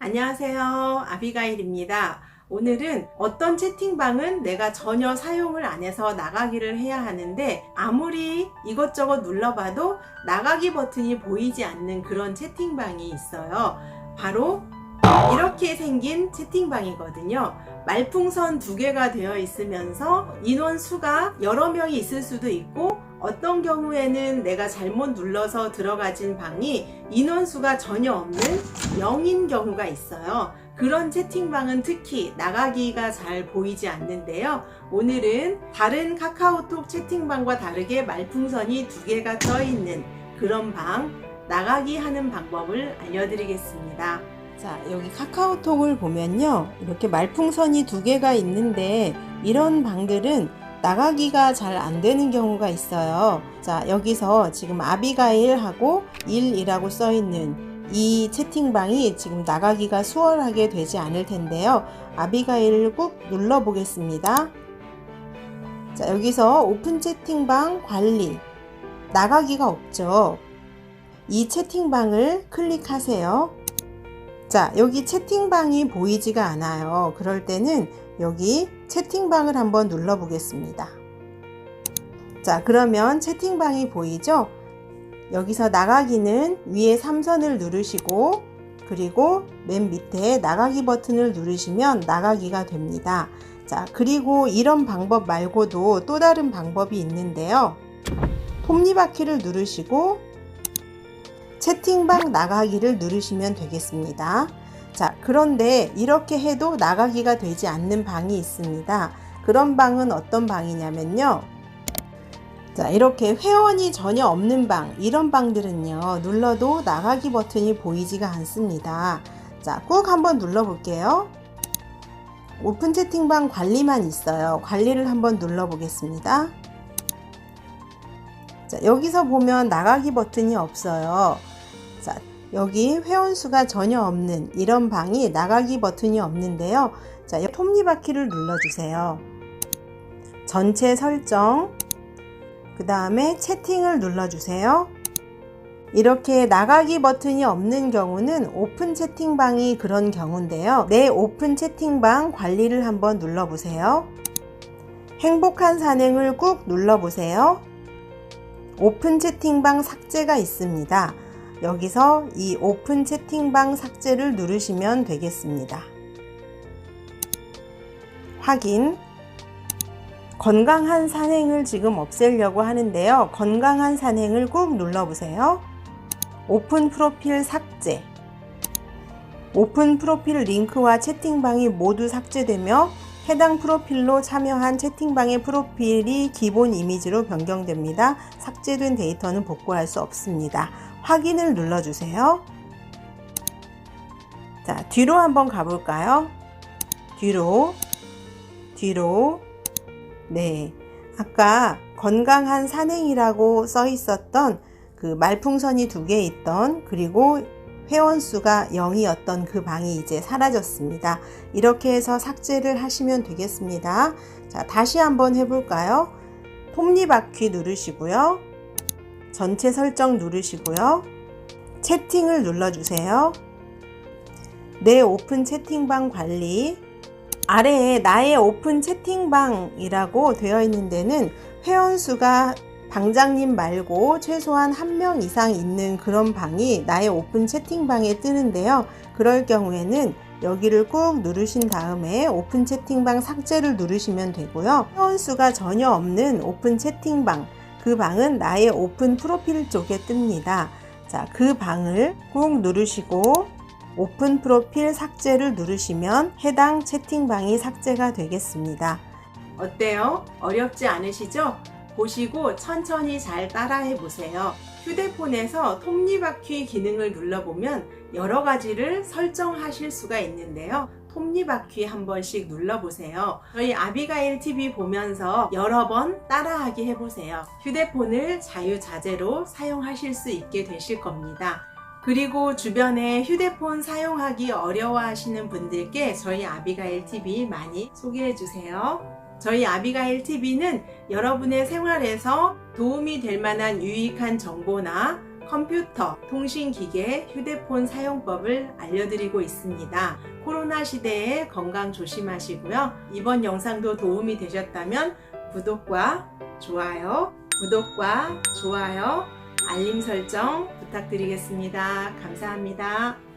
안녕하세요. 아비가일입니다. 오늘은 어떤 채팅방은 내가 전혀 사용을 안 해서 나가기를 해야 하는데 아무리 이것저것 눌러봐도 나가기 버튼이 보이지 않는 그런 채팅방이 있어요. 바로 이렇게 생긴 채팅방이거든요. 말풍선 두 개가 되어 있으면서 인원 수가 여러 명이 있을 수도 있고 어떤 경우에는 내가 잘못 눌러서 들어가진 방이 인원 수가 전혀 없는 0인 경우가 있어요. 그런 채팅방은 특히 나가기가 잘 보이지 않는데요. 오늘은 다른 카카오톡 채팅방과 다르게 말풍선이 두 개가 떠 있는 그런 방 나가기 하는 방법을 알려드리겠습니다. 자, 여기 카카오톡을 보면요. 이렇게 말풍선이 두 개가 있는데 이런 방들은 나가기가 잘 안 되는 경우가 있어요. 자, 여기서 지금 아비가일하고 1이라고 써 있는 이 채팅방이 지금 나가기가 수월하게 되지 않을 텐데요. 아비가일을 꾹 눌러 보겠습니다. 자, 여기서 오픈 채팅방 관리. 나가기가 없죠. 이 채팅방을 클릭하세요. 자, 여기 채팅방이 보이지가 않아요. 그럴 때는 여기 채팅방을 한번 눌러 보겠습니다. 자, 그러면 채팅방이 보이죠? 여기서 나가기는 위에 3선을 누르시고 그리고 맨 밑에 나가기 버튼을 누르시면 나가기가 됩니다. 자, 그리고 이런 방법 말고도 또 다른 방법이 있는데요. 톱니바퀴를 누르시고 채팅방 나가기를 누르시면 되겠습니다. 자, 그런데 이렇게 해도 나가기가 되지 않는 방이 있습니다. 그런 방은 어떤 방이냐면요. 자, 이렇게 회원이 전혀 없는 방, 이런 방들은요, 눌러도 나가기 버튼이 보이지가 않습니다. 자, 꾹 한번 눌러볼게요. 오픈 채팅방 관리만 있어요. 관리를 한번 눌러보겠습니다. 자, 여기서 보면 나가기 버튼이 없어요. 자, 여기 회원수가 전혀 없는 이런 방이 나가기 버튼이 없는데요. 자, 톱니바퀴를 눌러주세요. 전체 설정, 그 다음에 채팅을 눌러주세요. 이렇게 나가기 버튼이 없는 경우는 오픈 채팅방이 그런 경우인데요. 내 오픈 채팅방 관리를 한번 눌러보세요. 행복한 산행을 꾹 눌러보세요. 오픈 채팅방 삭제가 있습니다. 여기서 이 오픈 채팅방 삭제를 누르시면 되겠습니다. 확인. 건강한 산행을 지금 없애려고 하는데요. 건강한 산행을 꾹 눌러보세요. 오픈 프로필 삭제. 오픈 프로필 링크와 채팅방이 모두 삭제되며 해당 프로필로 참여한 채팅방의 프로필이 기본 이미지로 변경됩니다. 삭제된 데이터는 복구할 수 없습니다. 확인을 눌러주세요. 자, 뒤로 한번 가볼까요? 뒤로, 뒤로, 네. 아까 건강한 산행이라고 써 있었던 그 말풍선이 두 개 있던 그리고 회원수가 0이었던 그 방이 이제 사라졌습니다. 이렇게 해서 삭제를 하시면 되겠습니다. 자, 다시 한번 해볼까요? 톱니바퀴 누르시고요. 전체 설정 누르시고요. 채팅을 눌러주세요. 내 오픈 채팅방 관리. 아래에 나의 오픈 채팅방이라고 되어 있는 데는 회원수가 방장님 말고 최소한 한 명 이상 있는 그런 방이 나의 오픈 채팅방에 뜨는데요. 그럴 경우에는 여기를 꾹 누르신 다음에 오픈 채팅방 삭제를 누르시면 되고요. 회원수가 전혀 없는 오픈 채팅방, 그 방은 나의 오픈 프로필 쪽에 뜹니다. 자, 그 방을 꾹 누르시고 오픈 프로필 삭제를 누르시면 해당 채팅방이 삭제가 되겠습니다. 어때요? 어렵지 않으시죠? 보시고 천천히 잘 따라해 보세요. 휴대폰에서 톱니바퀴 기능을 눌러보면 여러 가지를 설정하실 수가 있는데요. 톱니바퀴 한 번씩 눌러보세요. 저희 아비가일 TV 보면서 여러 번 따라하기 해보세요. 휴대폰을 자유자재로 사용하실 수 있게 되실 겁니다. 그리고 주변에 휴대폰 사용하기 어려워하시는 분들께 저희 아비가일 TV 많이 소개해 주세요. 저희 아비가일 TV는 여러분의 생활에서 도움이 될 만한 유익한 정보나 컴퓨터, 통신기계, 휴대폰 사용법을 알려드리고 있습니다. 코로나 시대에 건강 조심하시고요. 이번 영상도 도움이 되셨다면 구독과 좋아요, 구독과 좋아요, 알림 설정 부탁드리겠습니다. 감사합니다.